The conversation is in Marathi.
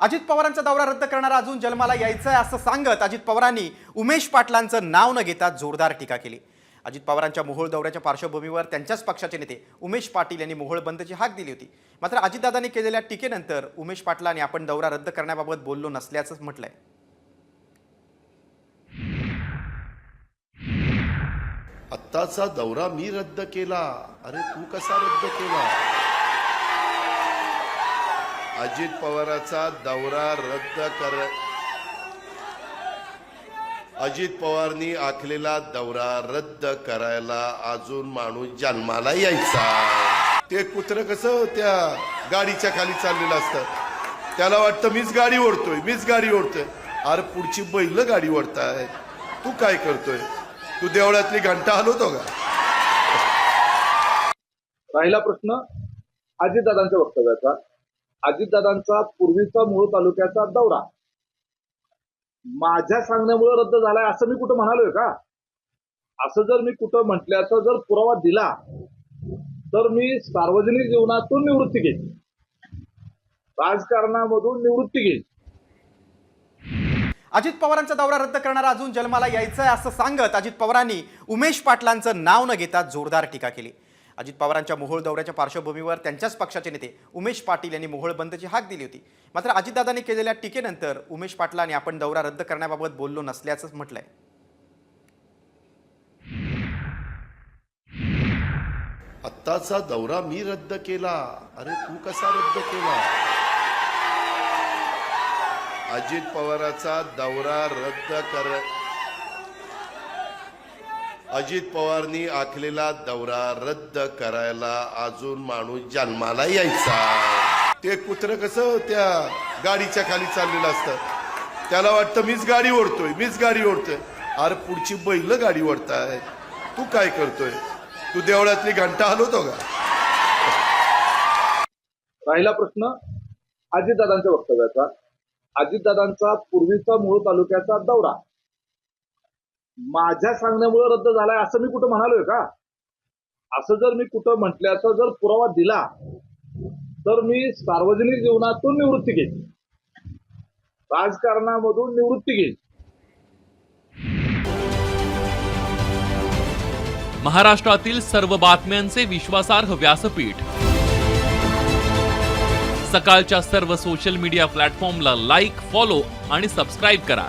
अजित पवारांचा दौरा रद्द करणारा अजून जन्माला यायचं आहे असं सांगत अजित पवारांनी उमेश पाटलांचं नाव न घेता जोरदार टीका केली. अजित पवारांच्या मोहोळ दौऱ्याच्या पार्श्वभूमीवर त्यांच्याच पक्षाचे नेते उमेश पाटील यांनी मोहोळ बंदची हाक दिली होती. मात्र अजितदादांनी केलेल्या टीकेनंतर उमेश पाटलांनी आपण दौरा रद्द करण्याबाबत बोललो नसल्याचं म्हटलंय. आत्ताचा दौरा मी रद्द केला. अरे तू कसा रद्द केला? अजित पवाराचा दौरा रद्द कर. अजित पवारनी आखलेला दौरा रद्द करायला अजून माणूस जन्माला यायचा. ते कुत्र कसं त्या गाडीच्या खाली चाललेलं असतं? त्याला वाटतं मीच गाडी ओढतोय मीच गाडी ओढतोय. अरे पुढची बैल गाडी ओढताय. तू काय करतोय? तू देवळातली घंटा हलवतो का? राहिला प्रश्न. अजितदादांच्या वक्तव्याचा. अजितदादांचा पूर्वीचा मूळ तालुक्याचा दौरा. माझ्या सांगण्यामुळे रद्द झालाय असं मी कुठं म्हणालोय का? असं जर मी कुठं म्हटल्याचा जर पुरावा दिला तर मी सार्वजनिक जीवनातून निवृत्ती घेईन. राजकारणामधून निवृत्ती घेईन. अजित पवारांचा दौरा रद्द करणारा अजून जन्माला यायचं आहे असं सांगत अजित पवारांनी उमेश पाटलांचं नाव न घेता जोरदार टीका केली. अजित पवारांच्या मोहोळ दौऱ्याच्या पार्श्वभूमीवर त्यांच्याच पक्षाचे नेते उमेश पाटील यांनी मोहोळ बंदची हाक दिली होती. मात्र अजितदादांनी केलेल्या टीकेनंतर उमेश पाटलांनी आपण दौरा रद्द करण्याबाबत बोललो नसल्याचंच म्हटलंय. आत्ताचा दौरा मी रद्द केला. अरे तू कसा रद्द केला? अजित पवाराचा दौरा रद्द कर अजित पवारनी आखलेला दौरा रद्द करायला अजून माणूस जन्माला यायचा. ते कुत्र कसं त्या गाडीच्या खाली चाललेलं असतं? त्याला वाटतं मीच गाडी ओढतोय मीच गाडी ओढतोय. अरे पुढची बैल गाडी ओढताय. तू काय करतोय? तू देवळातली घंटा हलवतो का? राहिला प्रश्न अजितदादांच्या वक्तव्याचा. अजितदादांचा पूर्वीचा मूळ तालुक्याचा दौरा. माझ्या सांगण्यामुळे रद्द झालाय असं मी कुठं म्हणालोय का? असं जर मी कुठं म्हटल्याचा जर पुरावा दिला तर मी सार्वजनिक जीवनातून निवृत्ती घेईन. राजकारणामधून निवृत्ती घेईन. महाराष्ट्रातील सर्व बातम्यांचे विश्वासार्ह व्यासपीठ. सकाळच्या सर्व सोशल मीडिया प्लॅटफॉर्मला लाईक फॉलो आणि सबस्क्राईब करा.